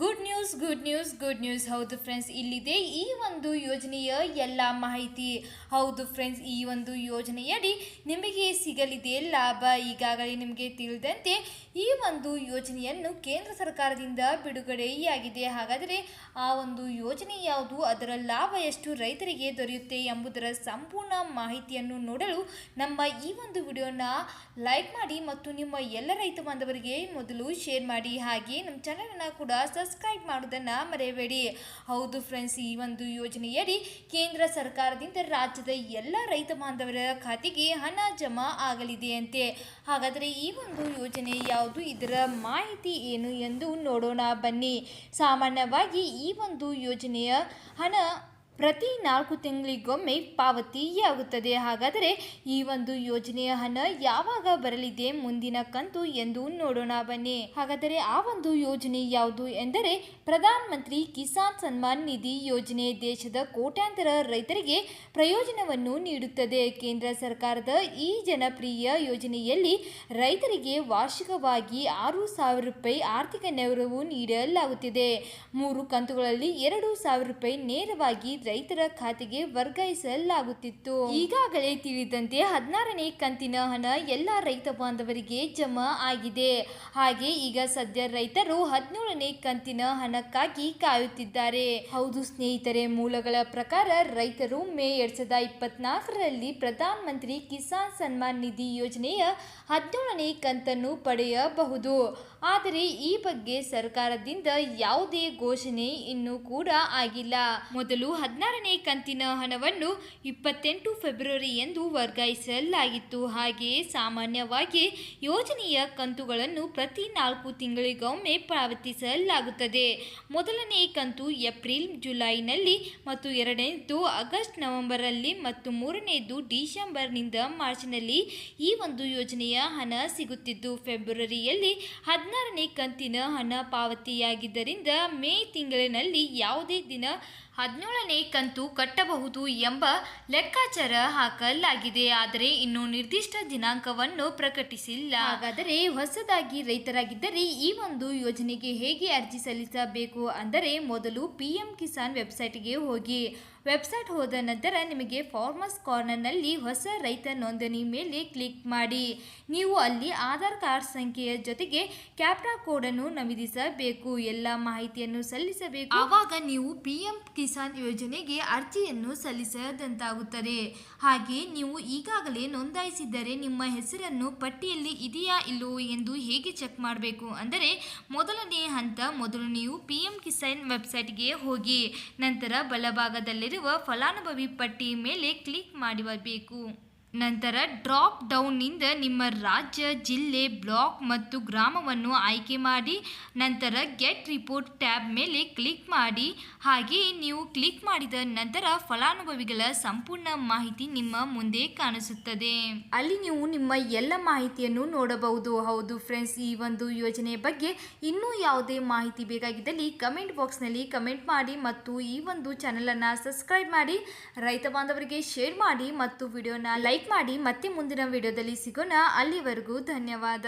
Good news good news good news ಹೌದು friends ಇಲ್ಲಿದೆ ಈ ಒಂದು ಯೋಜನೆಯ ಎಲ್ಲ ಮಾಹಿತಿ. ಹೌದು ಫ್ರೆಂಡ್ಸ್ ಈ ಒಂದು ಯೋಜನೆಯಡಿ ನಿಮಗೆ ಸಿಗಲಿದೆ ಲಾಭ. ಈಗಾಗಲೇ ನಿಮಗೆ ತಿಳಿದಂತೆ ಈ ಒಂದು ಯೋಜನೆಯನ್ನು ಕೇಂದ್ರ ಸರ್ಕಾರದಿಂದ ಬಿಡುಗಡೆಯಾಗಿದೆ. ಹಾಗಾದರೆ ಆ ಒಂದು ಯೋಜನೆ ಯಾವುದು? ಅದರ ಲಾಭ ಎಷ್ಟು ರೈತರಿಗೆ ದೊರೆಯುತ್ತೆ ಎಂಬುದರ ಸಂಪೂರ್ಣ ಮಾಹಿತಿಯನ್ನು ನೋಡಲು ನಮ್ಮ ಈ ಒಂದು ವಿಡಿಯೋನ ಲೈಕ್ ಮಾಡಿ ಮತ್ತು ನಿಮ್ಮ ಎಲ್ಲ ರೈತ ಬಾಂಧವರಿಗೆ ಮೊದಲು ಶೇರ್ ಮಾಡಿ. ಹಾಗೆ ನಮ್ಮ ಚಾನಲನ್ನು ಕೂಡ ಸಬ್ಸ್ಕ್ರೈಬ್ ಮಾಡೋದನ್ನು ಮರೆಯಬೇಡಿ. ಹೌದು ಫ್ರೆಂಡ್ಸ್ ಈ ಒಂದು ಯೋಜನೆಯಡಿ ಕೇಂದ್ರ ಸರ್ಕಾರದಿಂದ ರಾಜ್ಯದ ಎಲ್ಲ ರೈತ ಬಾಂಧವರ ಖಾತೆಗೆ ಹಣ ಜಮಾ ಆಗಲಿದೆ ಅಂತೆ. ಹಾಗಾದರೆ ಈ ಒಂದು ಯೋಜನೆ ಯಾವುದು? ಇದರ ಮಾಹಿತಿ ಏನು ಎಂದು ನೋಡೋಣ ಬನ್ನಿ. ಸಾಮಾನ್ಯವಾಗಿ ಈ ಒಂದು ಯೋಜನೆಯ ಹಣ ಪ್ರತಿ ನಾಲ್ಕು ತಿಂಗಳಿಗೊಮ್ಮೆ ಪಾವತಿಯಾಗುತ್ತದೆ. ಹಾಗಾದರೆ ಈ ಒಂದು ಯೋಜನೆಯ ಹಣ ಯಾವಾಗ ಬರಲಿದೆ ಮುಂದಿನ ಕಂತು ಎಂದು ನೋಡೋಣ ಬನ್ನಿ. ಹಾಗಾದರೆ ಆ ಒಂದು ಯೋಜನೆ ಯಾವುದು ಎಂದರೆ ಪ್ರಧಾನ ಮಂತ್ರಿ ಕಿಸಾನ್ ಸನ್ಮಾನ್ ನಿಧಿ ಯೋಜನೆ ದೇಶದ ಕೋಟ್ಯಾಂತರ ರೈತರಿಗೆ ಪ್ರಯೋಜನವನ್ನು ನೀಡುತ್ತದೆ. ಕೇಂದ್ರ ಸರ್ಕಾರದ ಈ ಜನಪ್ರಿಯ ಯೋಜನೆಯಲ್ಲಿ ರೈತರಿಗೆ ವಾರ್ಷಿಕವಾಗಿ ಆರು ಸಾವಿರ ರೂಪಾಯಿ ಆರ್ಥಿಕ ನೆರವು ನೀಡಲಾಗುತ್ತಿದೆ. ಮೂರು ಕಂತುಗಳಲ್ಲಿ ಎರಡು ಸಾವಿರ ರೂಪಾಯಿ ನೇರವಾಗಿ ರೈತರ ಖಾತೆಗೆ ವರ್ಗಾಯಿಸಲಾಗುತ್ತಿತ್ತು. ಈಗಾಗಲೇ ತಿಳಿದಂತೆ ಹದಿನಾರನೇ ಕಂತಿನ ಹಣ ಎಲ್ಲ ರೈತ ಬಾಂಧವರಿಗೆ ಜಮಾ ಆಗಿದೆ. ಹಾಗೆ ಈಗ ಸದ್ಯ ರೈತರು ಹದಿನೇಳನೇ ಕಂತಿನ ಹಣಕ್ಕಾಗಿ ಕಾಯುತ್ತಿದ್ದಾರೆ. ಹೌದು ಸ್ನೇಹಿತರೆ, ಮೂಲಗಳ ಪ್ರಕಾರ ರೈತರು ಮೇ ಎರಡ್ ಸಾವಿರದ ಇಪ್ಪತ್ನಾಲ್ಕರಲ್ಲಿ ಪ್ರಧಾನ ಮಂತ್ರಿ ಕಿಸಾನ್ ಸನ್ಮಾನ್ ನಿಧಿ ಯೋಜನೆಯ ಹದಿನೇಳನೇ ಕಂತನ್ನು ಪಡೆಯಬಹುದು. ಆದರೆ ಈ ಬಗ್ಗೆ ಸರ್ಕಾರದಿಂದ ಯಾವುದೇ ಘೋಷಣೆ ಇನ್ನೂ ಕೂಡ ಆಗಿಲ್ಲ. ಮೊದಲು ಹದಿನಾರನೇ ಕಂತಿನ ಹಣವನ್ನು ಇಪ್ಪತ್ತೆಂಟು ಫೆಬ್ರವರಿ ಎಂದು ವರ್ಗಾಯಿಸಲಾಗಿತ್ತು. ಹಾಗೆಯೇ ಸಾಮಾನ್ಯವಾಗಿ ಯೋಜನೆಯ ಕಂತುಗಳನ್ನು ಪ್ರತಿ ನಾಲ್ಕು ತಿಂಗಳಿಗೊಮ್ಮೆ ಪಾವತಿಸಲಾಗುತ್ತದೆ. ಮೊದಲನೇ ಕಂತು ಏಪ್ರಿಲ್, ಜುಲೈನಲ್ಲಿ ಮತ್ತು ಎರಡನೇದು ಆಗಸ್ಟ್, ನವೆಂಬರಲ್ಲಿ ಮತ್ತು ಮೂರನೇದು ಡಿಸೆಂಬರ್ನಿಂದ ಮಾರ್ಚ್ನಲ್ಲಿ ಈ ಒಂದು ಯೋಜನೆಯ ಹಣ ಸಿಗುತ್ತಿದ್ದು, ಫೆಬ್ರವರಿಯಲ್ಲಿ ಹದಿನಾರನೇ ಕಂತಿನ ಹಣ ಪಾವತಿಯಾಗಿದ್ದರಿಂದ ಮೇ ತಿಂಗಳಿನಲ್ಲಿ ಯಾವುದೇ ದಿನ ಹದಿನೇಳನೇ ಕಂತು ಕಟ್ಟಬಹುದು ಎಂಬ ಲೆಕ್ಕಾಚಾರ ಹಾಕಲಾಗಿದೆ. ಆದರೆ ಇನ್ನು ನಿರ್ದಿಷ್ಟ ದಿನಾಂಕವನ್ನು ಪ್ರಕಟಿಸಿಲ್ಲ. ಹಾಗಾದರೆ ಹೊಸದಾಗಿ ರೈತರಾಗಿದ್ದರೆ ಈ ಒಂದು ಯೋಜನೆಗೆ ಹೇಗೆ ಅರ್ಜಿ ಸಲ್ಲಿಸಬೇಕು ಅಂದರೆ ಮೊದಲು ಪಿ ಎಂ ಕಿಸಾನ್ ವೆಬ್ಸೈಟ್ಗೆ ಹೋಗಿ. ವೆಬ್ಸೈಟ್ ಹೋದ ನಂತರ ನಿಮಗೆ ಫಾರ್ಮರ್ಸ್ ಕಾರ್ನರ್ನಲ್ಲಿ ಹೊಸ ರೈತ ನೋಂದಣಿ ಮೇಲೆ ಕ್ಲಿಕ್ ಮಾಡಿ. ನೀವು ಅಲ್ಲಿ ಆಧಾರ್ ಕಾರ್ಡ್ ಸಂಖ್ಯೆಯ ಜೊತೆಗೆ ಕ್ಯಾಪ್ರಾ ಕೋಡನ್ನು ನಮೂದಿಸಬೇಕು. ಎಲ್ಲ ಮಾಹಿತಿಯನ್ನು ಸಲ್ಲಿಸಬೇಕು. ಆವಾಗ ನೀವು ಪಿ ಎಂ ಕಿಸಾನ್ ಯೋಜನೆಗೆ ಅರ್ಜಿಯನ್ನು ಸಲ್ಲಿಸದಂತಾಗುತ್ತದೆ. ಹಾಗೆ ನೀವು ಈಗಾಗಲೇ ನೋಂದಾಯಿಸಿದ್ದರೆ ನಿಮ್ಮ ಹೆಸರನ್ನು ಪಟ್ಟಿಯಲ್ಲಿ ಇದೆಯಾ ಇಲ್ಲವೋ ಎಂದು ಹೇಗೆ ಚೆಕ್ ಮಾಡಬೇಕು? ಅಂದರೆ ಮೊದಲನೆಯ ಹಂತ, ಮೊದಲು ನೀವು ಪಿ ಎಂ ಕಿಸಾನ್ ವೆಬ್ಸೈಟ್ಗೆ ಹೋಗಿ, ನಂತರ ಬಲಭಾಗದಲ್ಲಿರುವ ಫಲಾನುಭವಿ ಪಟ್ಟಿ ಮೇಲೆ ಕ್ಲಿಕ್ ಮಾಡಬೇಕು ನಂತರ ಡ್ರಾಪ್ ಡೌನ್ನಿಂದ ನಿಮ್ಮ ರಾಜ್ಯ, ಜಿಲ್ಲೆ, ಬ್ಲಾಕ್ ಮತ್ತು ಗ್ರಾಮವನ್ನು ಆಯ್ಕೆ ಮಾಡಿ, ನಂತರ ಗೆಟ್ ರಿಪೋರ್ಟ್ ಟ್ಯಾಬ್ ಮೇಲೆ ಕ್ಲಿಕ್ ಮಾಡಿ. ಹಾಗೆಯೇ ನೀವು ಕ್ಲಿಕ್ ಮಾಡಿದ ನಂತರ ಫಲಾನುಭವಿಗಳ ಸಂಪೂರ್ಣ ಮಾಹಿತಿ ನಿಮ್ಮ ಮುಂದೆ ಕಾಣಿಸುತ್ತದೆ. ಅಲ್ಲಿ ನೀವು ನಿಮ್ಮ ಎಲ್ಲ ಮಾಹಿತಿಯನ್ನು ನೋಡಬಹುದು. ಹೌದು ಫ್ರೆಂಡ್ಸ್ ಈ ಒಂದು ಯೋಜನೆ ಬಗ್ಗೆ ಇನ್ನೂ ಯಾವುದೇ ಮಾಹಿತಿ ಬೇಕಾಗಿದ್ದಲ್ಲಿ ಕಮೆಂಟ್ ಬಾಕ್ಸ್ನಲ್ಲಿ ಕಮೆಂಟ್ ಮಾಡಿ ಮತ್ತು ಈ ಒಂದು ಚಾನಲನ್ನು ಸಬ್ಸ್ಕ್ರೈಬ್ ಮಾಡಿ. ರೈತ ಬಾಂಧವರಿಗೆ ಶೇರ್ ಮಾಡಿ ಮತ್ತು ವಿಡಿಯೋನ ಲೈಕ್ ಮಾಡಿ ಮತ್ತೆ ಮುಂದಿನ ವಿಡಿಯೋದಲ್ಲಿ ಸಿಗೋಣ. ಅಲ್ಲಿವರೆಗೂ ಧನ್ಯವಾದ.